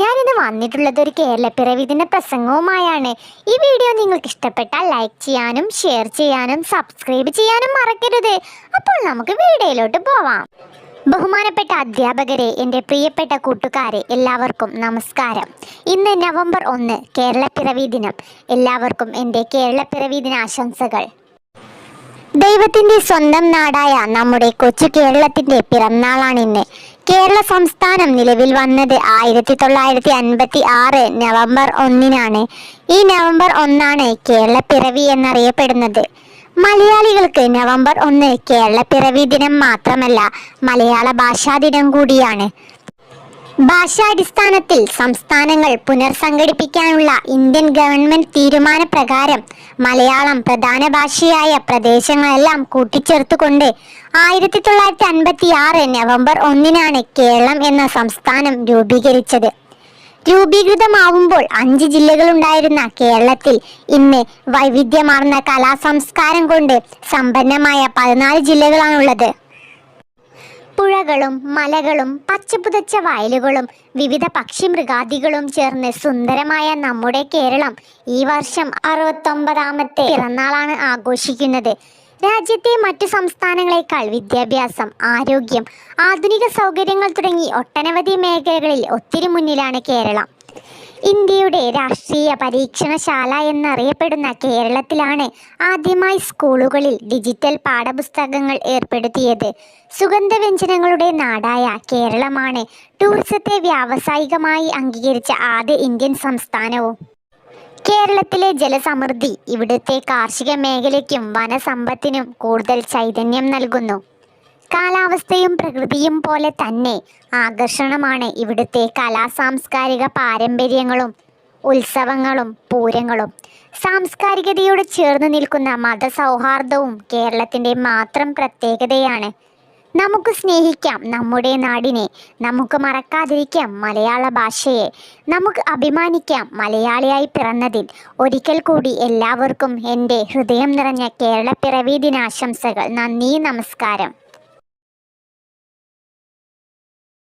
ഞാനിന്ന് വന്നിട്ടുള്ളത് ഒരു കേരളപ്പിറവി ദിന പ്രസംഗവുമായാണ്. ഈ വീഡിയോ നിങ്ങൾക്ക് ഇഷ്ടപ്പെട്ടാൽ ലൈക്ക് ചെയ്യാനും ഷെയർ ചെയ്യാനും സബ്സ്ക്രൈബ് ചെയ്യാനും മറക്കരുത്. അപ്പോൾ നമുക്ക് വീഡിയോയിലോട്ട് പോവാം. ബഹുമാനപ്പെട്ട അധ്യാപകരെ എന്റെ പ്രിയപ്പെട്ട കൂട്ടുകാരെ എല്ലാവർക്കും നമസ്കാരം. ഇന്ന് നവംബർ ഒന്ന് കേരളപ്പിറവി ദിനം. എല്ലാവർക്കും എന്റെ കേരളപ്പിറവി ദിനാശംസകൾ. ദൈവത്തിന്റെ സ്വന്തം നാടായ നമ്മുടെ കൊച്ചു കേരളത്തിന്റെ പിറന്നാളാണ് ഇന്ന്. കേരള സംസ്ഥാനം നിലവിൽ വന്നത് ആയിരത്തി തൊള്ളായിരത്തി അൻപത്തി ആറ് നവംബർ ഒന്നിനാണ്. ഈ നവംബർ ഒന്നാണ് കേരളപ്പിറവി എന്നറിയപ്പെടുന്നത്. മലയാളികൾക്ക് നവംബർ ഒന്ന് കേരളപ്പിറവി ദിനം മാത്രമല്ല മലയാള ഭാഷാ ദിനം കൂടിയാണ്. ഭാഷാടിസ്ഥാനത്തിൽ സംസ്ഥാനങ്ങൾ പുനർസംഘടിപ്പിക്കാനുള്ള ഇന്ത്യൻ ഗവൺമെന്റ് തീരുമാനപ്രകാരം മലയാളം പ്രധാന ഭാഷയായ പ്രദേശങ്ങളെല്ലാം കൂട്ടിച്ചേർത്തുകൊണ്ട് ആയിരത്തി തൊള്ളായിരത്തി അൻപത്തി ആറ് നവംബർ ഒന്നിനാണ് കേരളം എന്ന സംസ്ഥാനം രൂപീകരിച്ചത്. രൂപീകൃതമാവുമ്പോൾ അഞ്ച് ജില്ലകളുണ്ടായിരുന്ന കേരളത്തിൽ ഇന്ന് വൈവിധ്യമാർന്ന കലാസംസ്കാരം കൊണ്ട് സമ്പന്നമായ പതിനാല് ജില്ലകളാണുള്ളത്. പുഴകളും മലകളും പച്ചപ്പുതച്ച വയലുകളും വിവിധ പക്ഷിമൃഗാദികളും ചേർന്ന് സുന്ദരമായ നമ്മുടെ കേരളം ഈ വർഷം അറുപത്തൊമ്പതാമത്തെ പിറന്നാളാണ് ആഘോഷിക്കുന്നത്. രാജ്യത്തെ മറ്റു സംസ്ഥാനങ്ങളെക്കാൾ വിദ്യാഭ്യാസം ആരോഗ്യം ആധുനിക സൗകര്യങ്ങൾ തുടങ്ങി ഒട്ടനവധി മേഖലകളിൽ ഒത്തിരി മുന്നിലാണ് കേരളം. ഇന്ത്യയുടെ രാഷ്ട്രീയ പരീക്ഷണശാല എന്നറിയപ്പെടുന്ന കേരളത്തിലാണ് ആദ്യമായി സ്കൂളുകളിൽ ഡിജിറ്റൽ പാഠപുസ്തകങ്ങൾ ഏർപ്പെടുത്തിയത്. സുഗന്ധവ്യഞ്ജനങ്ങളുടെ നാടായ കേരളമാണ് ടൂറിസത്തെ വ്യാവസായികമായി അംഗീകരിച്ച ആദ്യ ഇന്ത്യൻ സംസ്ഥാനവും. കേരളത്തിലെ ജലസമൃദ്ധി ഇവിടുത്തെ കാർഷിക മേഖലയ്ക്കും വനസമ്പത്തിനും കൂടുതൽ ചൈതന്യം നൽകുന്നു. കാലാവസ്ഥയും പ്രകൃതിയും പോലെ തന്നെ ആകർഷണമാണ് ഇവിടുത്തെ കലാ സാംസ്കാരിക പാരമ്പര്യങ്ങളും ഉത്സവങ്ങളും പൂരങ്ങളും. സാംസ്കാരികതയോട് ചേർന്ന് നിൽക്കുന്ന മതസൗഹാർദ്ദവും കേരളത്തിന്റെ മാത്രം പ്രത്യേകതയാണ്. നമുക്ക് സ്നേഹിക്കാം നമ്മുടെ നാടിനെ. നമുക്ക് മറക്കാതിരിക്കാം മലയാള ഭാഷയെ. നമുക്ക് അഭിമാനിക്കാം മലയാളിയായി പിറന്നതിൽ. ഒരിക്കൽ കൂടി എല്ലാവർക്കും എന്റെ ഹൃദയം നിറഞ്ഞ കേരളപ്പിറവി ദിനാശംസകൾ. നന്ദി നമസ്കാരം.